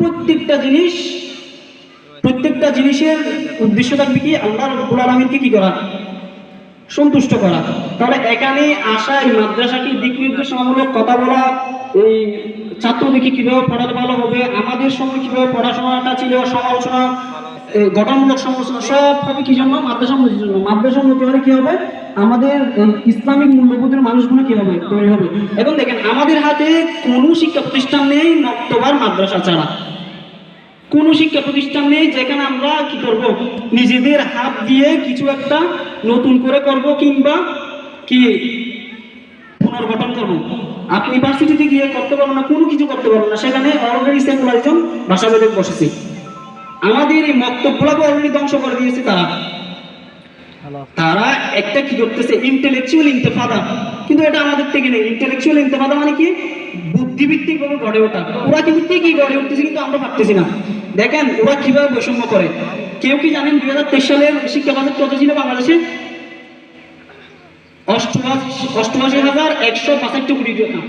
প্রত্যেকটা জিনিস, প্রত্যেকটা জিনিসের উদ্দেশ্য থাকবে কি? আল্লাহ আলামিনকে কি করা? সন্তুষ্ট করা। তাহলে এখানে আসা এই মাদ্রাসাটি দিক নির্দেশনামূলক কথা বলা, এই ছাত্রদেরকে কীভাবে পড়াতে ভালো হবে, আমাদের সময় কীভাবে পড়াশোনাটা ছিল, সমালোচনা গঠনমূলক সমালোচনা সব হবে কি জন্য? মাদ্রাসা জন্য মাদ্রাসা উন্নতি হলে কি হবে? আমাদের ইসলামিক মূল্যবোধের মানুষগুলো কি হবে তৈরি হবে? এখন দেখেন, আমাদের হাতে কোনো শিক্ষা প্রতিষ্ঠান নেই মক্তবার মাদ্রাসা ছাড়া। কোনো শিক্ষা প্রতিষ্ঠান নেই যেখানে আমরা কি করব? নিজেদের হাত দিয়ে কিছু একটা নতুন করে করব কিংবা কি পুনর্গঠন করব। আপনি ইউনিভার্সিটিতে গিয়ে করতে পারবেন না, কোনো কিছু করতে পারবেন না, সেখানে অলরেডি সেকুলারিজম ভাষাভেদে বসেছে। আমাদের এই মক্তব্যগুলোকে অলরেডি ধ্বংস করে দিয়েছে তারা। তারা একটা কি করতেছে? ইন্টেলেকচুয়াল ইন্তেফাদা। কিন্তু এটা আমাদের থেকে নেই। ইন্টেলেকচুয়াল ইন্তেফাদা মানে কি? বুদ্ধিভিত্তিক ভাবে গড়ে ওঠা। ওরা কিন্তু ঠিকই গড়ে উঠতেছে, কিন্তু আমরা পারতেছি না। দেখেন, ওরা কীভাবে বৈষম্য করে? কেউ কি জানেন দুই হাজার তেইশ সালের শিক্ষা বাজেট কত ছিল বাংলাদেশে? অষ্টআশি হাজার একশো পঁচাত্তর কোটি টাকা।